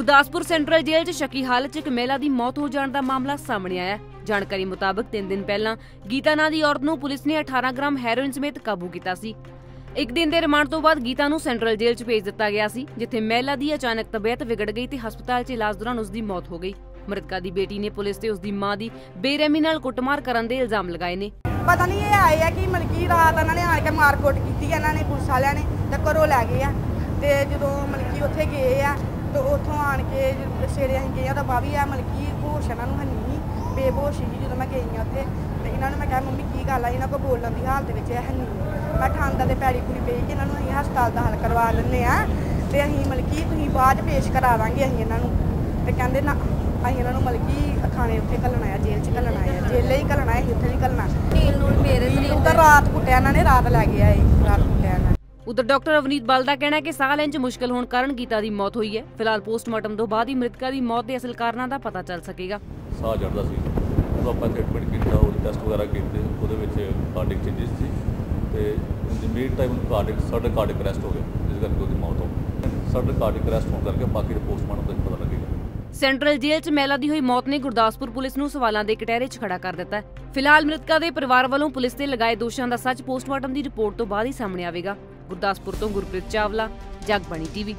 Gurdaspur central ਜੇਲ੍ਹ 'ਚ ਸ਼ੱਕੀ ਹਾਲਤ 'ਚ ਇੱਕ ਮਹਿਲਾ ਦੀ ਮੌਤ ਹੋ ਜਾਣ ਦਾ ਮਾਮਲਾ ਸਾਹਮਣੇ ਆਇਆ ਜਾਣਕਾਰੀ ਮੁਤਾਬਕ 3 ਦਿਨ ਪਹਿਲਾਂ ਗੀਤਾ ਨਾਂ ਦੀ ਔਰਤ ਨੂੰ ਪੁਲਿਸ ਨੇ 18 ਗ੍ਰਾਮ ਹੈਰੋਇਨ ਸਮੇਤ ਕਾਬੂ ਕੀਤਾ ਸੀ। ਇੱਕ ਦਿਨ ਦੇ ਰਿਮਾਂਡ ਤੋਂ ਬਾਅਦ ਗੀਤਾ ਨੂੰ ਸੈਂਟਰਲ ਜੇਲ੍ਹ 'ਚ ਭੇਜ ਦਿੱਤਾ ਗਿਆ ਸੀ, ਜਿੱਥੇ ਮਹਿਲਾ ਦੀ ਅਚਾਨਕ ਤਬੀਅਤ ਵਿਗੜ ਗਈ ਤੇ ਹਸਪਤਾਲ 'ਚ ਇਲਾਜ ਦੌਰਾਨ ਉਸ ਦੀ ਮੌਤ ਹੋ ਗਈ। ਮ੍ਰਿਤਕਾ ਦੀ ਬੇਟੀ ਨੇ ਪੁਲਿਸ ਤੇ ਉਸ ਦੀ ਮਾਂ ਦੀ ਬੇਰਹਿਮੀ ਨਾਲ ਕੁੱਟਮਾਰ ਕਰਨ ਦੇ ਇਲਜ਼ਾਮ ਲਗਾਏ ਨੇ। ਪਤਾ ਨਹੀਂ ਇਹ ਆਏ ਆ ਕਿ ਮਲਕੀ ਰਾਤ ਇਹਨਾਂ ਨੇ ਆਣ ਕੇ ਮਾਰਕੁੱਟ ਕੀਤੀ ਇਹਨਾਂ ਨੇ ਪੁਲਿਸ ਵਾਲਿਆਂ ਨੇ ਤੇ ਘਰੋਂ ਲੈ ਗਏ ਆ। ਤੇ ਜਦੋਂ ਮਲਕੀ ਉੱਥੇ ਗਏ ਆ, ਤੇ ਉੱਥੋਂ ਆਣ ਕੇ ਸਵੇਰੇ ਅਸੀਂ ਗਏ ਆ ਤਾਂ ਬਾਵੀ ਆ ਮਲਕੀ ਹੋਸ਼ ਇਹਨਾਂ ਨੂੰ ਹੈ ਨਹੀਂ ਸੀ, ਬੇਹੋਸ਼ ਸੀ ਜਦੋਂ ਮੈਂ ਗਈ ਆ ਉੱਥੇ। ਤੇ ਇਹਨਾਂ ਨੂੰ ਮੈਂ ਕਿਹਾ ਮੰਮੀ ਕੀ ਗੱਲ ਆ? ਇਹਨਾਂ ਕੋਲ ਬੋਲਣ ਦੀ ਹਾਲਤ ਵਿੱਚ ਹੈ ਨਹੀਂ ਮੈਂ ਠਾਂਦਾ ਦੇ ਪੈਰੀ ਪੂਰੀ ਪਈ ਕਿ ਇਹਨਾਂ ਨੂੰ ਅਸੀਂ ਹਸਪਤਾਲ ਦਾ ਹੱਲ ਕਰਵਾ ਲੈਂਦੇ ਆ ਤੇ ਅਸੀਂ ਮਲਕੀ ਤੁਸੀਂ ਬਾਅਦ ਪੇਸ਼ ਕਰਾ ਦਾਂਗੇ ਅਸੀਂ ਇਹਨਾਂ ਨੂੰ। ਤੇ ਕਹਿੰਦੇ ਨਾ ਅਸੀਂ ਇਹਨਾਂ ਨੂੰ ਮਲਕੀ ਥਾਣੇ ਉੱਥੇ ਘੱਲਣਾ ਆ ਜੇਲ੍ਹ 'ਚ ਘੱਲਣਾ ਆ। ਜੇਲ੍ਹ ਹੀ ਘੱਲਣਾ ਹੈ ਉੱਥੇ ਨਹੀਂ ਘੱਲਣਾ। ਨੀਲ ਨੂਲ ਮੇਰੇ ਸਰੀਰ ਉਧਰ ਰਾਤ ਕੁੱਟਿਆ ਇਹਨਾਂ ਨੇ ਰਾਤ ਲੈ ਗਿਆ ਇਹ ਰਾਤ ਕੁੱਟਿਆ ਇਹਨਾਂ ਉਧਰ ਡਾਕਟਰ ਅਵਨੀਤ ਬਲ ਦਾ ਕਹਿਣਾ ਹੈ ਕਿ ਸਾਹ ਲੈਣ 'ਚ ਮੁਸ਼ਕਲ ਹੋਣ ਕਾਰਨ ਗੀਤਾ ਦੀ ਮੌਤ ਹੋਈ ਹੈ। ਫਿਲਹਾਲ ਪੋਸਟਮਾਰਟਮ ਤੋਂ ਬਾਅਦ ਹੀ ਮ੍ਰਿਤਕਾ ਦੀ ਮੌਤ ਦੇ ਅਸਲ ਕਾਰਨਾਂ ਦਾ ਪਤਾ ਚੱਲ ਸਕੇਗਾ। ਸਾਹ ਚੜਦਾ ਸੀ। ਉਹ ਆਪਾਂ ਟ੍ਰੀਟਮੈਂਟ ਕੀਤਾ ਉਹ ਟੈਸਟ ਵਗੈਰਾ ਕੀਤੇ ਉਹਦੇ ਵਿੱਚ ਕਾਰਡਿਕ ਚੇਂਜਸ ਸੀ ਤੇ mid time cardiac sudden cardiac arrest ਹੋ ਗਿਆ ਜਿਸ ਕਰਕੇ ਉਹਦੀ ਮੌਤ ਹੋ ਗਈ। ਸਡਨ ਕਾਰਡਿਕ ਅਰੈਸਟ ਹੋਣ ਕਰਕੇ ਬਾਕੀ ਦੇ ਪੋਸਟਮਾਰਟਮ ਤੋਂ ਪਤਾ ਲੱਗੇਗਾ। ਸੈਂਟਰਲ ਜੇਲ੍ਹ 'ਚ ਮਹਿਲਾ ਦੀ ਹੋਈ ਮੌਤ ਨੇ ਗੁਰਦਾਸਪੁਰ ਪੁਲਿਸ ਨੂੰ ਸਵਾਲਾਂ ਦੇ ਕਟਹਿਰੇ 'ਚ ਖੜਾ ਕਰ ਦਿੱਤਾ ਹੈ। ਫਿਲਹਾਲ ਮ੍ਰਿਤਕਾ ਦੇ ਪਰਿਵਾਰ ਵੱਲੋਂ ਪੁਲਿਸ ਤੇ ਲਗਾਏ ਦੋਸ਼ਾਂ ਦਾ ਸੱਚ ਪੋਸਟਮਾਰਟਮ ਦੀ ਰਿਪੋਰਟ ਤੋਂ ਬਾਅਦ ਹੀ ਸਾਹਮਣੇ ਆਵੇਗਾ। ਗੁਰਦਾਸਪੁਰ ਤੋਂ ਗੁਰਪ੍ਰੀਤ ਚਾਵਲਾ ਜਗਬਾਣੀ ਟੀਵੀ।